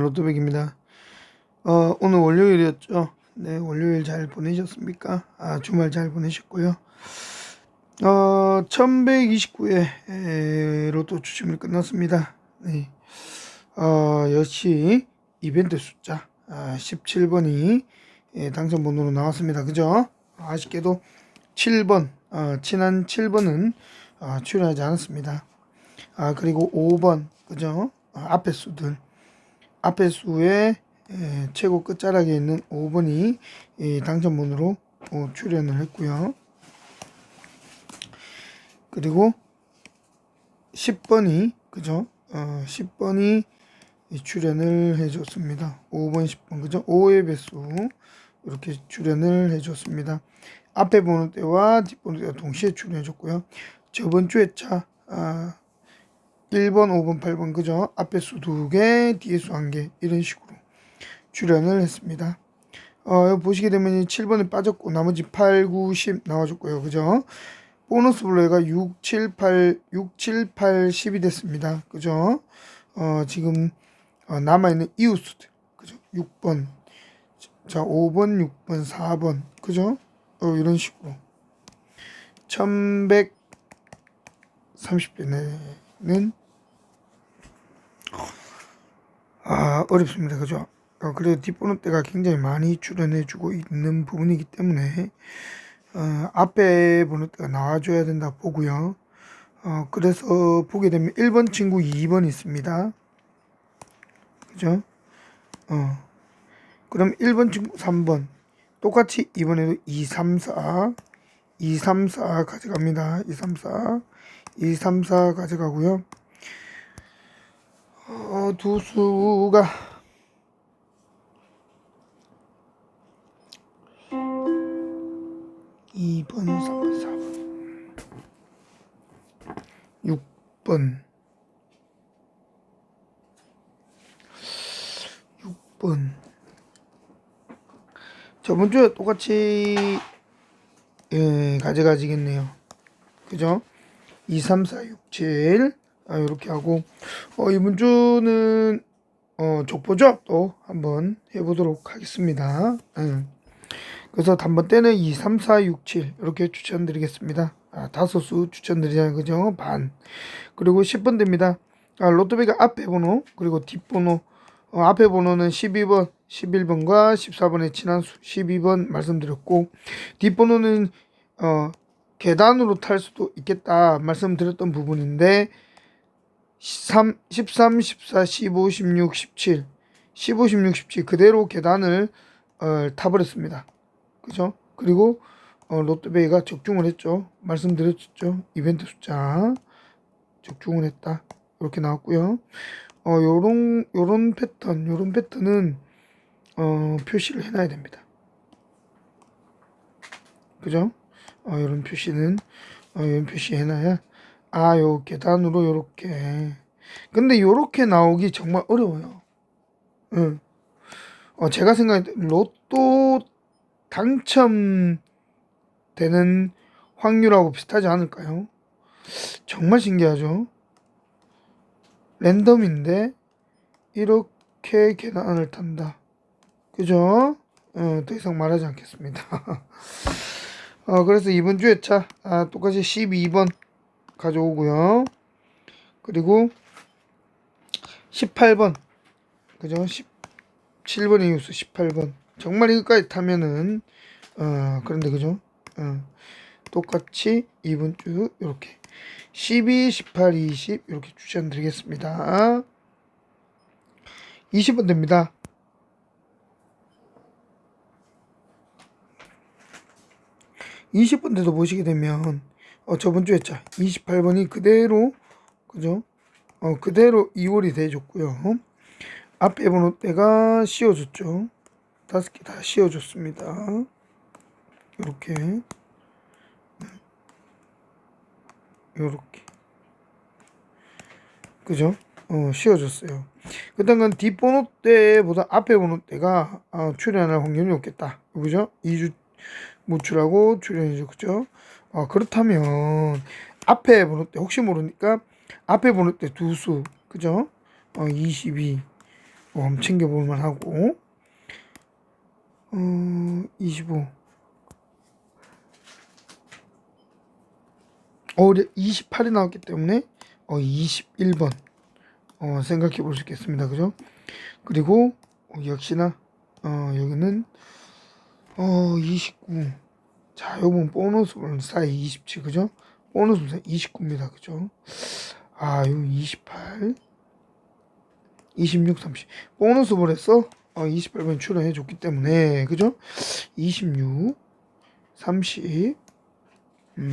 로또백입니다. 어, 오늘 월요일이었죠. 네, 월요일 잘 보내셨습니까? 아, 주말 잘 보내셨고요. 어, 1129회 로또 추첨이 끝났습니다. 네. 어, 역시 이벤트 숫자 아, 17번이 예, 당첨 번호로 나왔습니다. 그죠? 아쉽게도 7번, 어, 친한 7번은 어, 출연하지 않았습니다. 아, 그리고 5번, 그죠? 아, 앞에 수들. 앞에 수의 에, 최고 끝자락에 있는 5번이 이 당첨번호로 어, 출연을 했고요. 그리고 10번이 그죠? 어, 10번이 출연을 해줬습니다. 5번, 10번 그죠? 5의 배수 이렇게 출연을 해줬습니다. 앞에 번호 때와 뒷번호 때가 동시에 출연해줬고요. 저번 주에 차 아, 1번, 5번, 8번 그죠? 앞에 수두 개, 뒤에 수한개 이런 식으로 출연을 했습니다. 어, 보시게 되면 7번에 빠졌고 나머지 8, 9, 10 나와줬고요. 그죠? 보너스 블레가 6, 7, 8, 6, 7, 8, 10이 됐습니다. 그죠? 어, 지금 어, 남아있는 이웃수들 그죠? 6번 자 5번, 6번, 4번 그죠? 어, 이런 식으로 1130대는 아 어렵습니다. 그죠? 어, 그래도 뒷번호 때가 굉장히 많이 출연해주고 있는 부분이기 때문에 어, 앞에 번호 때가 나와줘야 된다 보고요. 어, 그래서 보게 되면 1번 친구 2번 있습니다. 그죠? 어. 그럼 1번 친구 3번. 똑같이 이번에도 2, 3, 4 2, 3, 4 가져갑니다. 2, 3, 4 2, 3, 4 가져가고요 어, 두 수가 이번 3번, 4번, 6번, 6번. 저번 주에 똑같이 예, 가져가지겠네요. 그죠? 2, 3, 4, 6, 7 아, 이렇게 하고 어, 이번 주는 어, 족보조합도 한번 해보도록 하겠습니다. 예. 그래서 단번 때는 2, 3, 4, 6, 7 이렇게 추천드리겠습니다. 아, 다섯 수 추천드리잖아요. 그죠? 반. 그리고 10번 됩니다. 아, 로또비가 앞에 번호 그리고 뒷번호 어, 앞에 번호는 12번, 11번과 14번의 친한 수 12번 말씀드렸고 뒷번호는 어, 계단으로 탈 수도 있겠다 말씀드렸던 부분인데 13, 13, 14, 15, 16, 17 15, 16, 17 그대로 계단을 어, 타버렸습니다. 그죠? 그리고 어, 롯데베이가 적중을 했죠. 말씀드렸죠. 이벤트 숫자 적중을 했다. 이렇게 나왔고요. 어, 요런 요런 패턴, 요런 패턴은 어, 표시를 해놔야 됩니다. 그죠? 어, 요런 표시는 어, 요런 표시 해놔야 아, 요 계단으로 요렇게. 근데 요렇게 나오기 정말 어려워요. 응. 어, 제가 생각할 때 로또 당첨되는 확률하고 비슷하지 않을까요? 정말 신기하죠? 랜덤인데 이렇게 계단을 탄다. 그죠? 어, 더 이상 말하지 않겠습니다. 어, 그래서 이번 주에 차 아, 똑같이 12번 가져오고요. 그리고 18번 그죠? 17번의 이웃수 18번 정말 이것까지 타면은 어 그런데 그죠? 어, 똑같이 이번 주 이렇게 12, 18, 20 이렇게 추천드리겠습니다. 20번 됩니다. 이십 번 때도 보시게 되면 어, 저번 주에 자 28번이 그대로 그죠? 어, 그대로 2월이 돼줬고요. 앞에 번호 때가 씌워줬죠. 다섯 개 다 씌워줬습니다. 이렇게 이렇게 그죠? 어, 씌워줬어요. 그 다음 건 뒷번호 때보다 앞에 번호 때가 어, 출연할 확률이 높겠다. 그죠? 2주 무출하고 출연이죠. 그죠? 어, 그렇다면 앞에 번호 때 혹시 모르니까 앞에 번호 때 두 수 그죠? 어, 22 어, 챙겨볼 만 하고 어, 25 어, 28이 나왔기 때문에 어, 21번 어, 생각해 볼 수 있겠습니다. 그죠? 그리고 어, 역시나 어, 여기는 어, 29 자, 요번 보너스 사이 27 그죠? 보너스 사이 29입니다. 그죠? 아, 요 28 26, 30 보너스 볼에서 어, 28번 출연해 줬기 때문에 그죠? 26 30 음,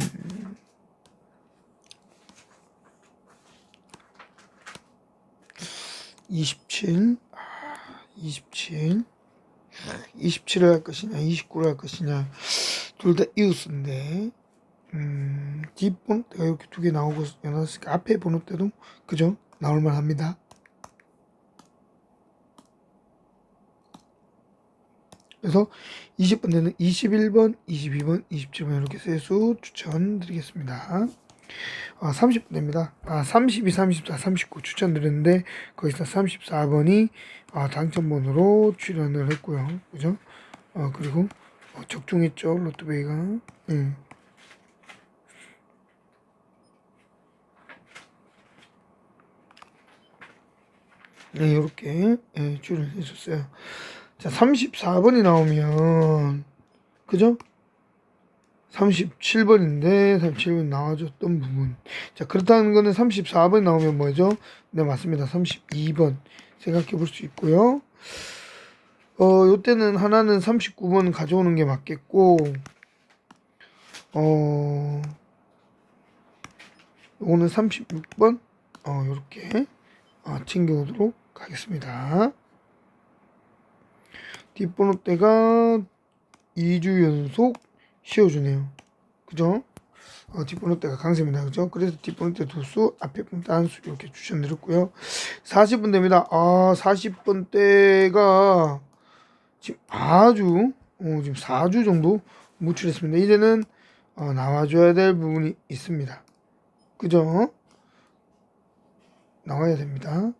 27, 아, 27, 27을 할 것이냐, 29를 할 것이냐, 둘 다 이웃인데, 음, 뒷번 때가 이렇게 두 개 나오고 연하니까 앞에 번호 때도 그죠? 나올만 합니다. 그래서 20번에는 21번, 22번, 27번 이렇게 세수 추천드리겠습니다. 아, 30분입니다. 아, 32, 34, 39 추천드렸는데 거기서 34번이 아, 당첨번호로 출연을 했고요. 그죠? 어, 그리고 어, 적중했죠. 로또베이가. 예. 네, 이렇게 예, 출연했었어요. 자, 34번이 나오면 그죠? 37번인데 37번 나와줬던 부분 자 그렇다는 거는 34번이 나오면 뭐죠 네 맞습니다 32번 생각해 볼 수 있고요 어 요때는 하나는 39번 가져오는 게 맞겠고 어 요거는 36번 어 요렇게 어, 챙겨오도록 하겠습니다 뒷번호 때가 2주 연속 씌워주네요. 그죠? 어, 뒷번호 때가 강세입니다. 그죠? 그래서 뒷번호 때 두수, 앞에 때 한수 이렇게 추천드렸고요. 40분 대입니다. 아, 40번 대가 지금 아주, 어, 지금 4주 정도 무출했습니다. 이제는 어, 나와줘야 될 부분이 있습니다. 그죠? 나와야 됩니다.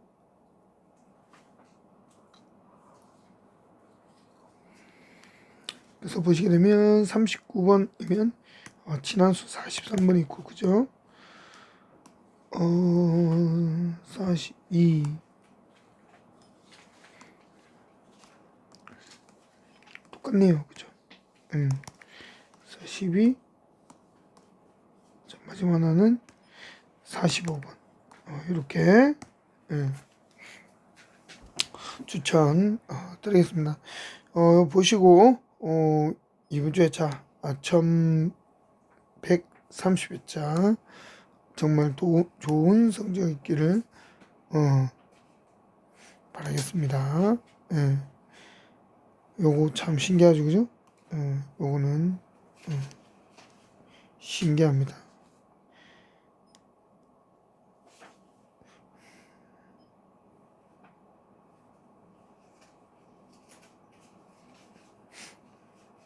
그래서 보시게 되면 39번이면 어, 진한수 43번이 있고 그죠? 어, 42 똑같네요. 그죠? 음. 42 자, 마지막 하나는 45번 어, 이렇게 음. 추천 어, 드리겠습니다. 어, 보시고 어, 이번 주에 자, 아, 1130회차 정말 도, 좋은 성적 있기를 어, 바라겠습니다. 예. 요거 참 신기하죠, 그죠? 예, 요거는 예, 신기합니다.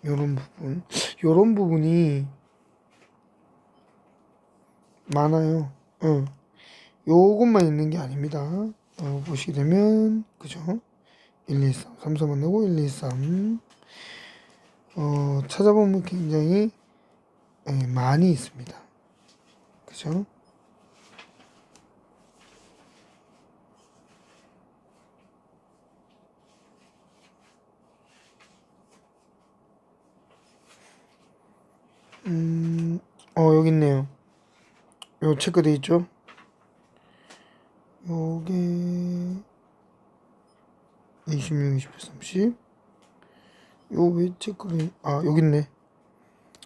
요런 부분 요런 부분이 많아요 어. 요것만 있는 게 아닙니다 어, 보시게 되면 그죠 1, 2, 3 3선 만나고 1, 2, 3 어, 찾아보면 굉장히 예, 많이 있습니다 그죠 음, 어, 여기 있네요. 요 체크돼 있죠? 요게 26, 28, 30. 요왜 체크를, 아, 여기 있네.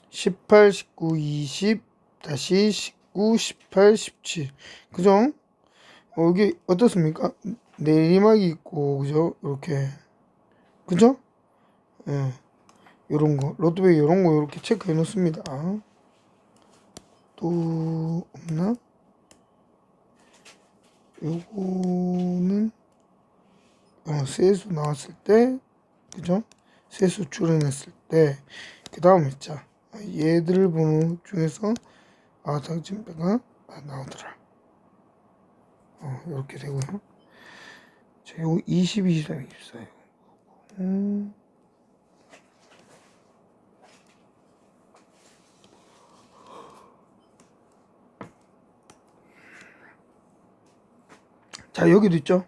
18, 19, 20, 다시 19, 18, 17. 그죠? 어, 이게 어떻습니까? 내리막이 있고, 그죠? 이렇게. 그죠? 예. 네. 요런 거 로드백 요런 거 이렇게 체크해 놓습니다 또 없나 요거는 어, 세수 나왔을 때 그죠 세수 출연했을 때 그 다음에 자 얘들 번호 중에서 아 당진배가 아, 나오더라 어 이렇게 되고요 자, 요거 20, 23, 24. 음. 자, 여기도 있죠?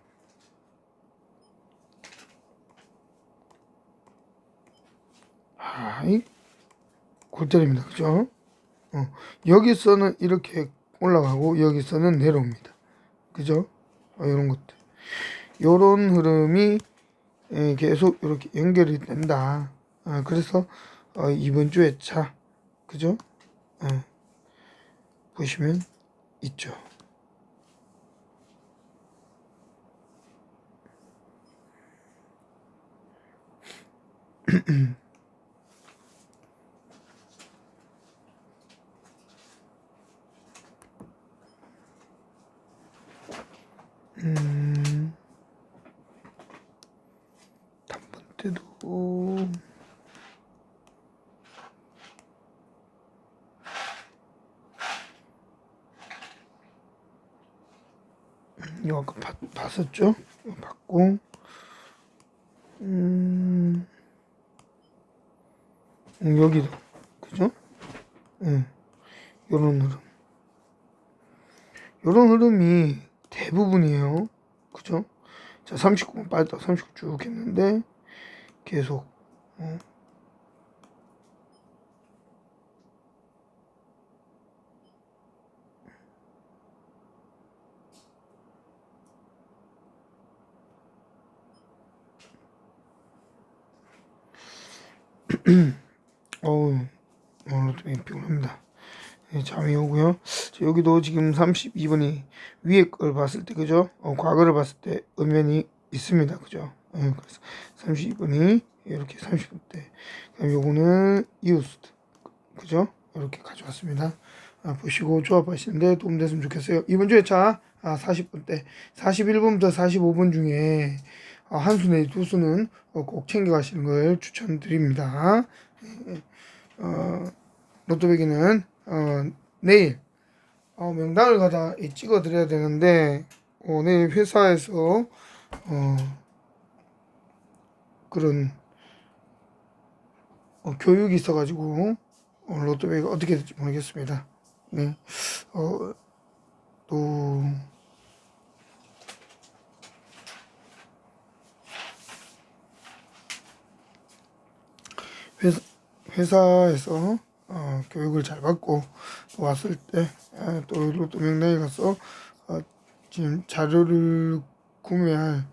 6절입니다. 그죠? 어, 여기서는 이렇게 올라가고 여기서는 내려옵니다. 그죠? 어, 이런 것들. 요런 흐름이 에, 계속 이렇게 연결이 된다. 아, 그래서 어, 이번 주에 차. 그죠? 어, 보시면 있죠. 음, 단번 때도 이거 아까 봤, 봤었죠? 봤고 음, 음, 여기도 그죠? 응. 요런 흐름 요런 흐름이 대부분이에요 그죠? 자 39분 빠졌다 39 쭉 했는데 계속 어. 어우 오늘 좀 피곤합니다. 예, 잠이 오고요. 자, 여기도 지금 32번이 위에 걸 봤을 때 그죠? 어, 과거를 봤을 때 음면이 있습니다. 그죠? 예, 그래서 32번이 이렇게 30분 때. 그럼 요거는 이웃 그죠? 이렇게 가져왔습니다. 아, 보시고 조합하시는데 도움 됐으면 좋겠어요. 이번 주에 차 아, 40분 때 41분부터 45분 중에 아, 한 수 내지 두 수는 어, 꼭 챙겨가시는 걸 추천드립니다. 예, 어, 로또배기는 어, 내일 어, 명단을 가다 찍어 드려야 되는데 어, 내일 회사에서 어, 그런 어, 교육이 있어가지고 어, 로또배기가 어떻게 될지 모르겠습니다. 네, 어, 또 회사, 회사에서 어, 교육을 잘 받고 왔을 때 또 로또 명단에 가서 어, 지금 자료를 구매할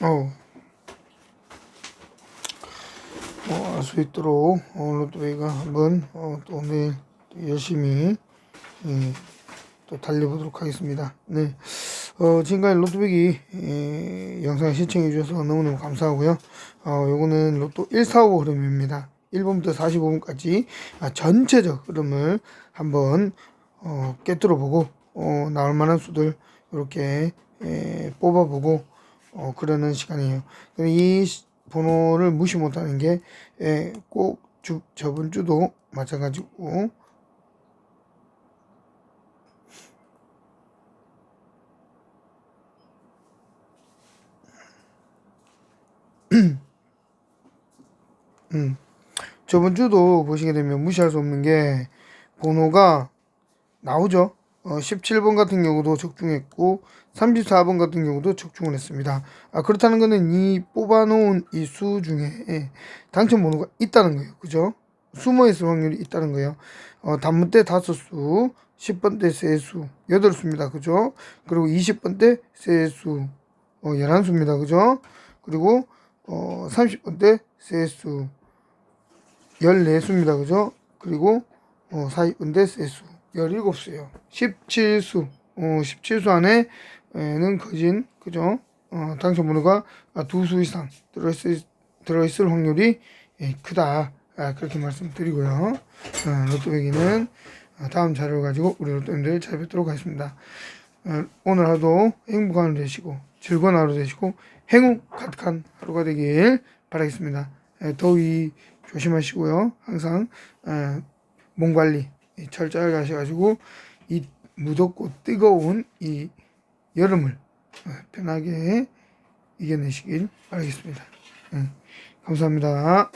어. 어, 알수 있도록 오늘 또 저희가 한번 어, 또 내일 또 열심히 예, 또 달려보도록 하겠습니다. 네. 어, 지금까지 로또배기 예, 영상 시청해 주셔서 너무너무 감사하고요. 어, 요거는 로또 145 흐름입니다. 1번부터 45번까지 아, 전체적 흐름을 한번 어, 깨뚫어 보고 어, 나올 만한 수들 이렇게 예, 뽑아보고 어, 그러는 시간이에요. 이 시- 번호를 무시 못하는 게 꼭 저번 주도 마찬가지고 음, 저번 주도 보시게 되면 무시할 수 없는 게 번호가 나오죠. 어, 17번 같은 경우도 적중했고 34번 같은 경우도 적중을 했습니다. 아, 그렇다는 것은 이 뽑아놓은 이 수 중에 당첨 번호가 있다는 거예요. 그죠? 숨어 있을 확률이 있다는 거예요. 어, 단문 때 다섯 수, 10번 때 세 수, 여덟 수입니다. 그죠? 그리고 20번 때세 수, 어, 11수입니다. 그죠? 그리고 어, 30번 때세 수, 14수입니다. 그죠? 그리고 어, 40번 때세 수. 17수예요. 17수. 어, 17수 안에는 거진 그죠? 어, 당첨 번호가 두 수 이상 들어있을, 들어있을 확률이 예, 크다. 아, 그렇게 말씀드리고요. 어, 로또배기는 어, 다음 자료를 가지고 우리 로또님들 찾아뵙도록 하겠습니다. 어, 오늘 하루 행복한 하루 되시고 즐거운 하루 되시고 행운 가득한 하루가 되길 바라겠습니다. 예, 더위 조심하시고요. 항상 예, 몸 관리 철저하게 하셔가지고 이 무덥고 뜨거운 이 여름을 어, 편하게 이겨내시길 바라겠습니다. 예, 감사합니다.